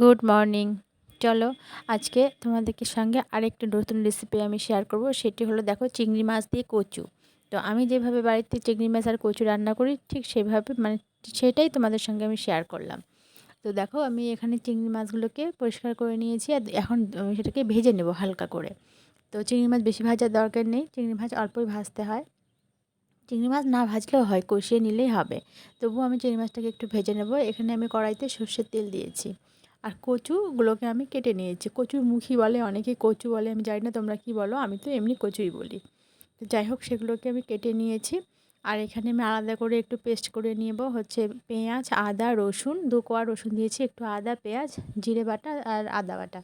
Good morning. চলো, আজকে তোমাদেরকে সঙ্গে আরেকটা নতুন রেসিপি আমি শেয়ার করব। সেটি হলো দেখো চিংড়ি মাছ দিয়ে কচু। তো আমি যেভাবে বাড়িতে চিংড়ি মাছ আর কচু রান্না করি, ঠিক সেভাবে মানে সেটাই তোমাদের সঙ্গে আমি শেয়ার করলাম। তো দেখো আমি এখানে চিংড়ি মাছগুলোকে পরিষ্কার করে নিয়েছি আর এখন সেটাকে ভেজে নেব হালকা করে। তো চিংড়ি মাছ বেশি ভাজার দরকার নেই, চিংড়ি মাছ অল্পই ভাজতে হয়। চিংড়ি মাছ না ভাজলেও হয়, কষিয়ে নিলেই হবে। তবুও আমি চিংড়ি মাছটাকে একটু ভেজে নেব। এখানে আমি কড়াইতে সর্ষের তেল দিয়েছি। আর কচুগুলোকে আমি কেটে নিয়েছি। কচুর মুখী বলে, অনেকে কচু বলে, আমি জানি না তোমরা কি বলো, আমি তো এমনি কচুই বলি। তো যাই হোক, সেগুলোকে আমি কেটে নিয়েছি। আর এখানে আমি আলাদা করে একটু পেস্ট করে নেব, হচ্ছে পেঁয়াজ, আদা, রসুন, দু কোয়া রসুন দিয়েছি, একটু আদা, পেঁয়াজ, জিরে বাটা আর আদা বাটা।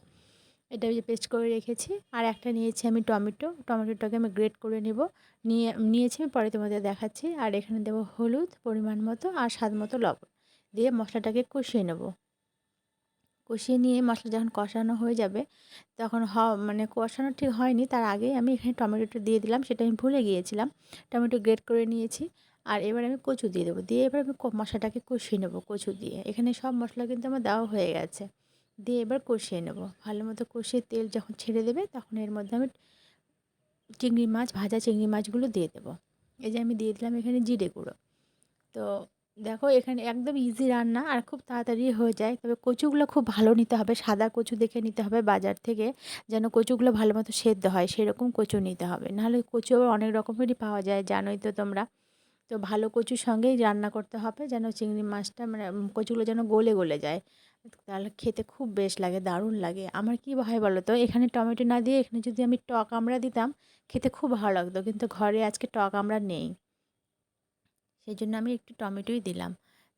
এটা যে পেস্ট করে রেখেছি। আর একটা নিয়েছি আমি টমেটো। টমেটোটাকে আমি গ্রেট করে নেব। নিয়ে, নিয়েছি আমি, পরে তোমাদের দেখাচ্ছি। আর এখানে দেবো হলুদ পরিমাণ মতো আর স্বাদ মতো লবণ। দিয়ে মশলাটাকে কষিয়ে নেব। কষিয়ে নিয়ে মশলা যখন কষানো হয়ে যাবে, তখন হ মানে কষানো ঠিক হয়নি, তার আগেই আমি এখানে টমেটোটা দিয়ে দিলাম, সেটা আমি ভুলে গিয়েছিলাম। টমেটো গ্রেট করে নিয়েছি, আর এবার আমি কচু দিয়ে দেবো। দিয়ে এবার আমি মশলাটাকে কষিয়ে নেব কচু দিয়ে। এখানে সব মশলা কিন্তু আমার দেওয়া হয়ে গেছে। দিয়ে এবার কষিয়ে নেব। ভালো মতো কষিয়ে তেল যখন ছেড়ে দেবে, তখন এর মধ্যে আমি চিংড়ি মাছ, ভাজা চিংড়ি মাছগুলো দিয়ে দেবো। এই যে আমি দিয়ে দিলাম এখানে জিরে গুঁড়ো। তো দেখো এখানে একদম ইজি রান্না আর খুব তাড়াতাড়ি হয়ে যায়। তবে কচুগুলো খুব ভালো নিতে হবে, সাদা কচু দেখে নিতে হবে বাজার থেকে, যেন কচুগুলো ভালো মতো সেদ্ধ হয়, সেরকম কচু নিতে হবে। নাহলে কচু আবার অনেক রকমেরই পাওয়া যায়, জানোই তো তোমরা। তো ভালো কচুর সঙ্গেই রান্না করতে হবে, যেন চিংড়ি মাছটা মানে কচুগুলো যেন গলে গলে যায়। তাহলে খেতে খুব বেশ লাগে, দারুণ লাগে। আমার কী হয় বলো তো, এখানে টমেটো না দিয়ে, এখানে যদি আমি টক আমরা দিতাম, খেতে খুব ভালো লাগতো। কিন্তু ঘরে আজকে টক আমরা নেই। সেই জন্য আমি একটু টমেটোই দিলাম।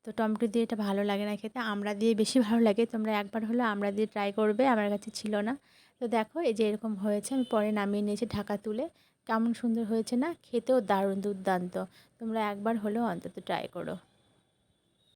তো টমেটো দিয়ে এটা ভালো লাগে না খেতে। আমরা দিয়ে বেশি ভালো লাগে। তোমরা একবার হলো আমরা দিয়ে ট্রাই করবে, আমার কাছে ছিল না। তো দেখো, এই যে এরকম হয়েছে, আমি পরে নামিয়ে নিয়েছি ঢাকা তুলে। কেমন সুন্দর হয়েছে না? খেতেও দারুণ দুর্দান্ত। তোমরা একবার হলেও অন্তত ট্রাই করো।